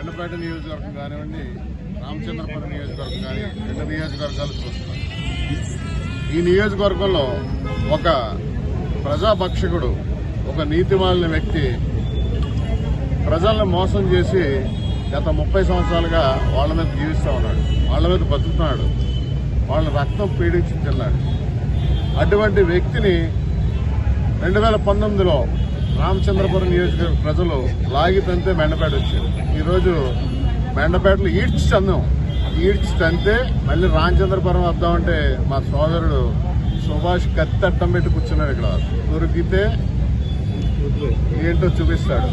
ఎండపేట నియోజకవర్గం కానివ్వండి రామచంద్రపురం నియోజకవర్గం కానీ రెండు నియోజకవర్గాలు చూస్తున్నాం. ఈ నియోజకవర్గంలో ఒక ప్రజాభక్షకుడు ఒక నీతిమాలిన వ్యక్తి ప్రజలను మోసం చేసి గత ముప్పై సంవత్సరాలుగా వాళ్ళ మీద జీవిస్తూ ఉన్నాడు వాళ్ళ మీద బతుకుతున్నాడు వాళ్ళ రక్తం పీడించి తిన్నాడు. అటువంటి వ్యక్తిని రెండు వేల పంతొమ్మిదిలో రామచంద్రపురం నియోజకవర్గ ప్రజలు లాగి తంతే మెండపేట వచ్చారు. ఈరోజు మెండపేటలో ఈడ్చి చందాం. ఈడ్చి తంతే మళ్ళీ రామచంద్రపురం వద్దామంటే మా సోదరుడు సుభాష్ కత్తి అట్టం పెట్టి కూర్చున్నాడు ఇక్కడ. దొరికితే ఏంటో చూపిస్తాడు.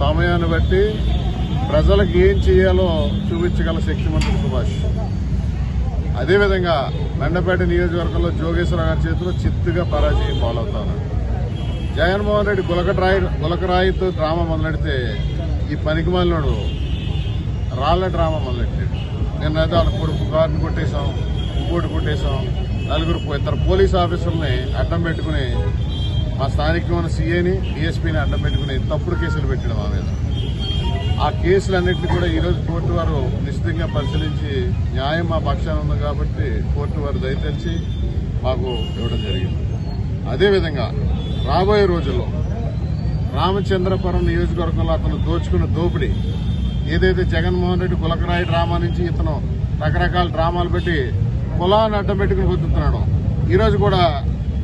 సమయాన్ని బట్టి ప్రజలకు ఏం చేయాలో చూపించగల శక్తిమంతుడు సుభాష్. అదేవిధంగా మెండపేట నియోజకవర్గంలో జోగేశ్వరరావు గారి చేతిలో చిత్తుగా పరాజయం పాలవుతాను. జగన్మోహన్ రెడ్డి గులకరాయి గులకరాయితో డ్రామా మొదలెడితే ఈ పనికి రాళ్ళ రాళ్ళ డ్రామా మొదలెట్టాడు. నిన్న వాళ్ళ కొడుకు కారుని కొట్టేశాం ఇంకోటి కొట్టేశాం. నలుగురు ఇద్దరు పోలీస్ ఆఫీసర్ని అడ్డం పెట్టుకుని మా స్థానికమైన సీఏని డిఎస్పీని అడ్డం పెట్టుకుని తప్పుడు కేసులు పెట్టాడు మా మీద. ఆ కేసులన్నింటినీ కూడా ఈరోజు కోర్టు వారు నిశ్చితంగా పరిశీలించి న్యాయం మా పక్షాన ఉంది కాబట్టి కోర్టు వారు దయతెలిచి మాకు ఇవ్వడం జరిగింది. అదేవిధంగా రాబోయే రోజుల్లో రామచంద్రపురం నియోజకవర్గంలో అతను దోచుకున్న దోపిడీ ఏదైతే జగన్మోహన్ రెడ్డి కులకరాయి డ్రామా నుంచి ఇతను రకరకాల డ్రామాలు పెట్టి కులాన్ని అడ్డం పెట్టుకుని బతుకుతున్నాడు ఈరోజు కూడా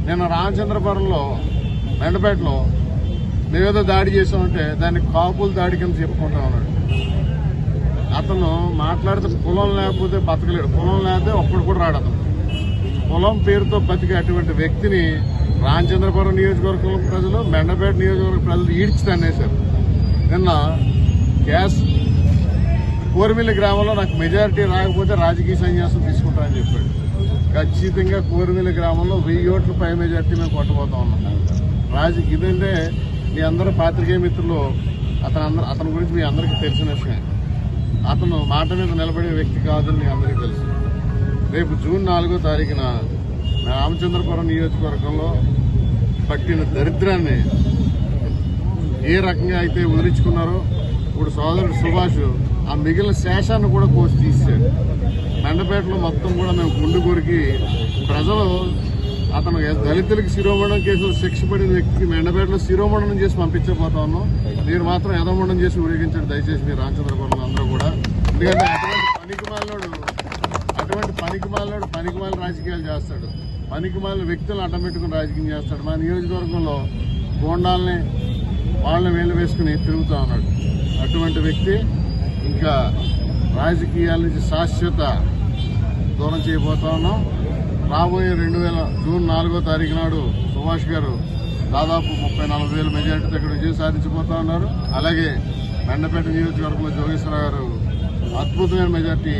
నిన్న రామచంద్రపురంలో మెండపేటలో మేమేదో దాడి చేసామంటే దాన్ని కాపులు దాడి కింద చెప్పుకుంటా ఉన్నాడు. అతను మాట్లాడితే కులం లేకపోతే బతకలేడు. కులం లేకపోతే ఒక్కడు కూడా రాడు అతను. కులం పేరుతో బతికే అటువంటి వ్యక్తిని రామచంద్రపురం నియోజకవర్గం ప్రజలు మెండపేట నియోజకవర్గ ప్రజలు ఈడ్చితనేశారు నిన్న గ్యాస్ కోరిమిల్లి గ్రామంలో నాకు మెజారిటీ రాకపోతే రాజకీయ సన్యాసం తీసుకుంటానని చెప్పాడు. ఖచ్చితంగా కోరిమిల్లి గ్రామంలో వెయ్యి ఓట్ల పై మెజార్టీ మేము కొట్టబోతా ఉన్నాం. రాజ ఇదంటే మీ అందరూ పాత్రికేయ మిత్రులు అతను అందరు అతని గురించి మీ అందరికీ తెలిసిన విషయమే. అతను మాట మీద నిలబడే వ్యక్తి కాదని మీ అందరికీ తెలుసు. రేపు జూన్ నాలుగో తారీఖున రామచంద్రపురం నియోజకవర్గంలో పట్టిన దరిద్రాన్ని ఏ రకంగా అయితే వదిలించుకున్నారో ఇప్పుడు సోదరుడు సుభాష్ ఆ మిగిలిన శేషాన్ని కూడా కోసి తీశాడు. మెండపేటలో మొత్తం కూడా మేము గుండు కొరికి ప్రజలు అతను దళితులకు శిరోమణం కేసులో శిక్ష పడిన వ్యక్తికి మెండపేటలో శిరోమణం చేసి పంపించబోతా ఉన్నాం. మీరు మాత్రం యథమణం చేసి ఊరేగించండి. దయచేసి మీరు రామచంద్రపురం అందరూ కూడా. ఎందుకంటే అటువంటి పనికి అటువంటి పనికి మాలినోడు పనికి మాలిన రాజకీయాలు చేస్తాడు. పనికి మళ్ళీ వ్యక్తులను అడ్డం పెట్టుకుని రాజకీయం చేస్తాడు. మా నియోజకవర్గంలో గోండాల్ని వాళ్ళని వేలు వేసుకుని తిరుగుతూ ఉన్నాడు. అటువంటి వ్యక్తి ఇంకా రాజకీయాల నుంచి శాశ్వత దూరం చేయబోతా ఉన్నాం. రాబోయే రెండు వేల జూన్ నాలుగో తారీఖు నాడు సుభాష్ గారు దాదాపు ముప్పై నలభై వేల మెజార్టీతో ఇక్కడ విజయం సాధించబోతా ఉన్నారు. అలాగే మెండపేట నియోజకవర్గంలో జోగేశ్వర గారు అద్భుతమైన మెజార్టీ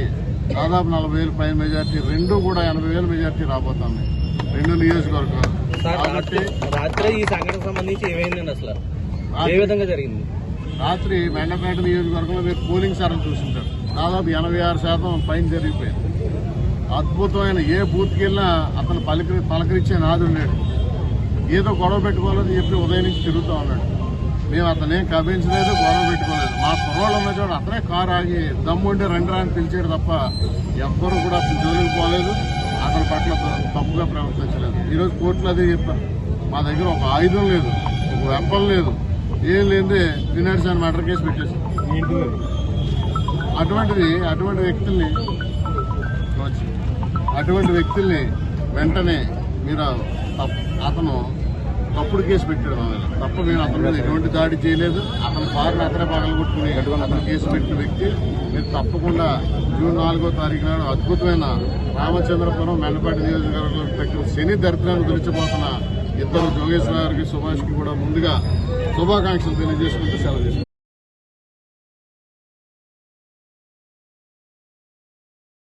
దాదాపు నలభై వేలు పైన మెజార్టీ రెండు కూడా ఎనభై వేల మెజార్టీ రాబోతున్నాయి రెండు నియోజకవర్గాలు. కాబట్టి రాత్రి- ఈ సంఘటన సంబంధించి ఏమైందండి అసలు? ఏ విధంగా జరిగింది? రాత్రి మెండపేట నియోజకవర్గంలో మీరు పోలింగ్ సరళి చూసింటారు. దాదాపు ఎనభై ఆరు శాతం పైన జరిగిపోయింది. అద్భుతమైన ఏ బూత్కి వెళ్ళినా అతను పలికి పలకరించే నాదుడు లేడు. ఏదో గొడవ పెట్టుకోవాలని చెప్పి ఉదయం నుంచి తిరుగుతూ ఉన్నాడు. మేము అతనేం కవించలేదు గొడవ పెట్టుకోలేదు. మా కుర్రోళ్ళు ఉన్న చోట అతనే కారు ఆగి దమ్ముండి రండి రా అని పిలిచాడు తప్ప ఎవ్వరూ కూడా అతను జోలికి పోలేదు. అతని పట్ల తప్పుగా ప్రవర్తించలేదు. ఈరోజు కోర్టులో అదే చెప్పారు. మా దగ్గర ఒక ఆయుధం లేదు ఒక వెప్పం లేదు. ఏం లేదే వినాడు సార్ మర్డర్ కేసు పెట్టేసి అటువంటిది అటువంటి వ్యక్తుల్ని అటువంటి వ్యక్తుల్ని వెంటనే మీరు అతను తప్పుడు కేసు పెట్టాడు. మా మీద తప్ప మేము అతని మీద ఎటువంటి దాడి చేయలేదు. అతని కారుని అతనే పగలగొట్టుకుని అతను కేసు పెట్టిన వ్యక్తి. మీరు తప్పకుండా జూన్ నాలుగో తారీఖు నాడు అద్భుతమైన రామచంద్రపురం మెండపేట నియోజకవర్గంలో పెట్టిన శని దరిద్రాన్ని పిలిచిపోతున్న ఇద్దరు జోగేశ్వర గారికి సుభాష్కి కూడా ముందుగా శుభాకాంక్షలు తెలియజేసుకుంటూ సెలవు